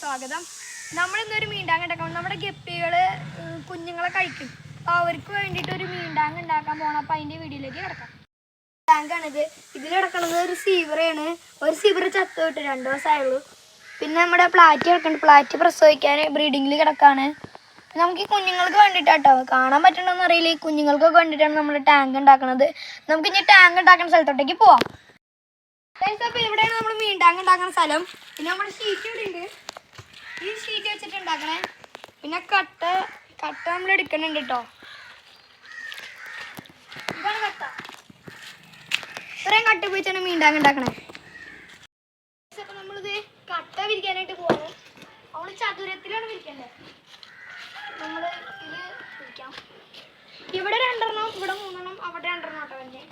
സ്വാഗതം. നമ്മളിന്നൊരു മീണ്ടാങ് മീൻടാങ് ഉണ്ടാക്കാം നമ്മുടെ ഗപ്പികൾ കുഞ്ഞുങ്ങളെ കഴിക്കും. അപ്പൊ അവർക്ക് വേണ്ടിയിട്ട് ഒരു മീൻടാങ് ഉണ്ടാക്കാൻ പോകണം അപ്പൊ അതിന്റെ വീഡിയോയിലേക്ക് കിടക്കാം. ടാങ്കാണിത് ഇതിൽ കിടക്കുന്നത് ഒരു സീവറയാണ് ഒരു സീവർ ചത്തു വിട്ട് രണ്ടു ദിവസമായുള്ളൂ പിന്നെ നമ്മുടെ പ്ലാറ്റ് കിടക്കുന്നുണ്ട് പ്ലാറ്റ് പ്രസവിക്കാൻ ബ്രീഡിങ്ങിൽ കിടക്കാണ്. നമുക്ക് ഈ കുഞ്ഞുങ്ങൾക്ക് വേണ്ടിയിട്ടാട്ടോ കാണാൻ പറ്റണമെന്ന് അറിയില്ല. ഈ കുഞ്ഞുങ്ങൾക്കൊക്കെ വേണ്ടിയിട്ടാണ് നമ്മൾ ടാങ്ക് ഉണ്ടാക്കുന്നത് നമുക്ക് ഇനി ടാങ്ക് ഉണ്ടാക്കുന്ന സ്ഥലത്തോട്ടേക്ക് പോവാം. അപ്പൊ ഇവിടെയാണ് നമ്മൾ മീൻ ഉണ്ടാക്കുന്ന സ്ഥലം. പിന്നെ നമ്മുടെ ഷീറ്റ് ഇവിടെ ഉണ്ട് ഈ ഷീറ്റ് വെച്ചിട്ട് ഉണ്ടാക്കണേ. പിന്നെ കട്ട കട്ട നമ്മൾ എടുക്കണുണ്ട് കേട്ടോ ഇതാണ് കട്ട. ഇത്രയും കട്ട ഉപയോഗിച്ചാണ് മീൻ ടാങ്ക് ഉണ്ടാക്കണേ നമ്മളിത് കട്ട വിരിക്കാനായിട്ട് പോകണം നമ്മൾ ചതുരത്തിലാണ് വിരിക്കണ്ടേ. നമ്മൾ ഇത് വിരിക്കാം. ഇവിടെ രണ്ടെണ്ണം ഇവിടെ മൂന്നെണ്ണം അവിടെ രണ്ടെണ്ണം കേട്ടോ തന്നെ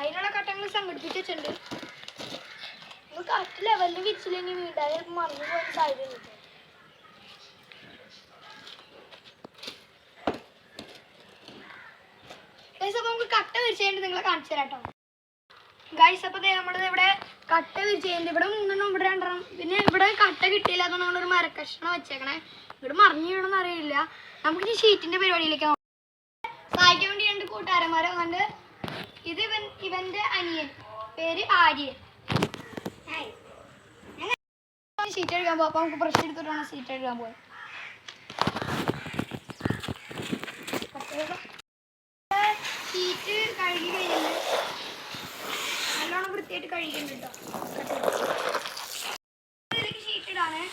അതിനുള്ള കട്ടങ്ങൾ സംഘടിപ്പിച്ചിട്ടുണ്ട്. നമ്മൾ കറക്റ്റ് ലെവലിൽ വിരിച്ചില്ലെങ്കിൽ വീടാതെ മറിഞ്ഞു പോകാൻ സാധ്യതയുണ്ട്. ഗൈസ് അപ്പോൾ നമുക്ക് കട്ട വിരിച്ചുകൊണ്ട് നിങ്ങളെ കാണിച്ചു തരാം കേട്ടോ ഗൈസ് അപ്പോൾ നമ്മുടെ ഇവിടെ കട്ട വിരിച്ചുകൊണ്ട് ഇവിടെ മൂന്നെണ്ണം ഇവിടെ രണ്ടെണ്ണം. പിന്നെ ഇവിടെ കട്ട കിട്ടിയില്ല അതുകൊണ്ട് നമ്മളൊരു മരക്കഷ്ണം വെച്ചേക്കണേ. ഇവിടെ മറിഞ്ഞു വീണെന്ന് അറിയില്ല. നമുക്ക് ഈ ഷീറ്റിന്റെ പരിപാടിയിലേക്ക്. സഹായിക്കാൻ വേണ്ടി രണ്ട് കൂട്ടുകാരന്മാരെ വന്നിട്ട് പേര് ആര്യൻ സീറ്റ് എടുക്കാൻ പോവാം. അപ്പൊ നമുക്ക് ബ്രഷ് എടുത്തിട്ടാണ് സീറ്റ് എടുക്കാൻ പോയത് സീറ്റ് കഴുകി കഴിഞ്ഞിട്ട് നല്ലോണം വൃത്തിയായിട്ട് കഴുകിയിട്ടുണ്ട് കേട്ടോ ഇതിലേക്ക് ഷീറ്റ് ഇടാനേ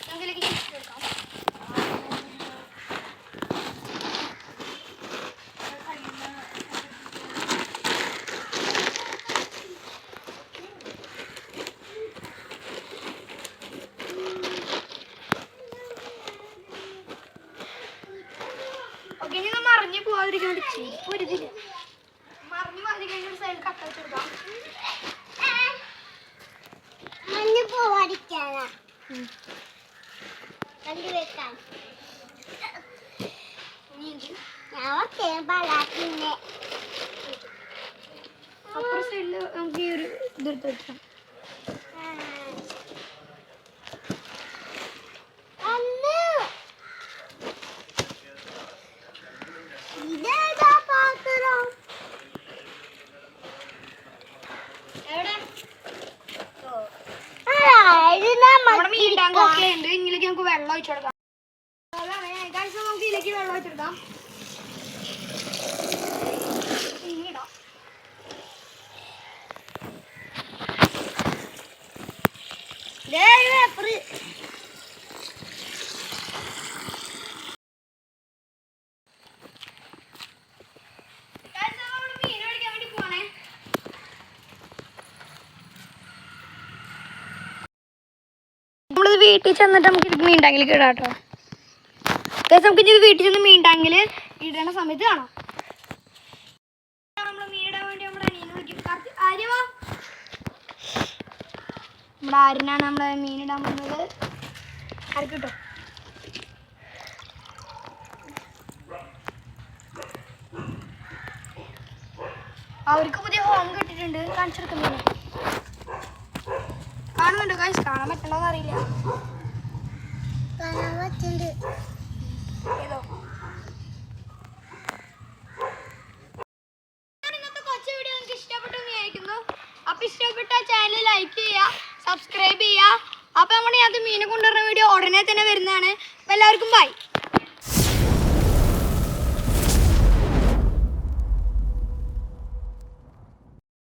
നമുക്കിതിലേക്ക് ഷീറ്റ് എടുക്കാം ഓക്കെ ഇനി നമ്മൾ മറിഞ്ഞു പോവാതിരിക്കാൻ വേണ്ടി ഒരു ഇതില്ല മറിഞ്ഞു പോവാതിരിക്കാൻ ഒരു സൈഡ് കട്ട വെച്ചെടുക്കാം മഞ്ഞ് പോവാതിരിക്കാനാ? ഞാൻ അപ്പുറ സൈഡിൽ നമുക്ക് ഈ ഒരു ഇതെടുത്ത് വെക്കാം അന്ന് ഇതേതാ പാത്രം എവിടെ ആ, ഇത് നമ്മുടെ മീൻ ടാങ്ക് നമ്മ ഒക്കെ ഉണ്ട് ഇതിലേക്ക് നമുക്ക് വെള്ളം ഒഴിച്ചു കൊടുക്കാം. നമുക്ക് ഇതിലേക്ക് വെള്ളം ഒഴിച്ചെടുക്കാം ഇടാം Guys, നമ്മൾ മീൻ പിടിക്കാൻ വേണ്ടി പോവാണേ നമ്മളിത് വീട്ടിൽ ചെന്നിട്ട് നമുക്ക് മീൻ ടാങ്കിൽ ഇടാം കേട്ടോ. നമുക്ക് ഇത് വീട്ടിൽ ചെന്ന് മീൻ ടാങ്കിൽ ഇടണ സമയത്ത് കാണാം. നമ്മൾ മീൻ ഇടാൻ വേണ്ടി മീൻ ഇടാൻ പോകുന്നത് ആർക്ക് അവർക്ക് പുതിയ ഹോം കിട്ടിയിട്ടുണ്ട്. കാണിച്ചെടുക്കുന്നില്ല കാണുന്നുണ്ടോ. കാശ് കാണാൻ പറ്റണോന്ന് അറിയില്ല. ഏതോ? അപ്പൊ ഇഷ്ടപ്പെട്ട ചാനൽ ലൈക്ക് ചെയ്യുക സബ്സ്ക്രൈബ് ചെയ്യുക. അപ്പൊ നമ്മുടെ അത് മീനെ കൊണ്ടുവരുന്ന വീഡിയോ ഉടനെ തന്നെ വരുന്നതാണ്. അപ്പൊ എല്ലാവർക്കും ബൈ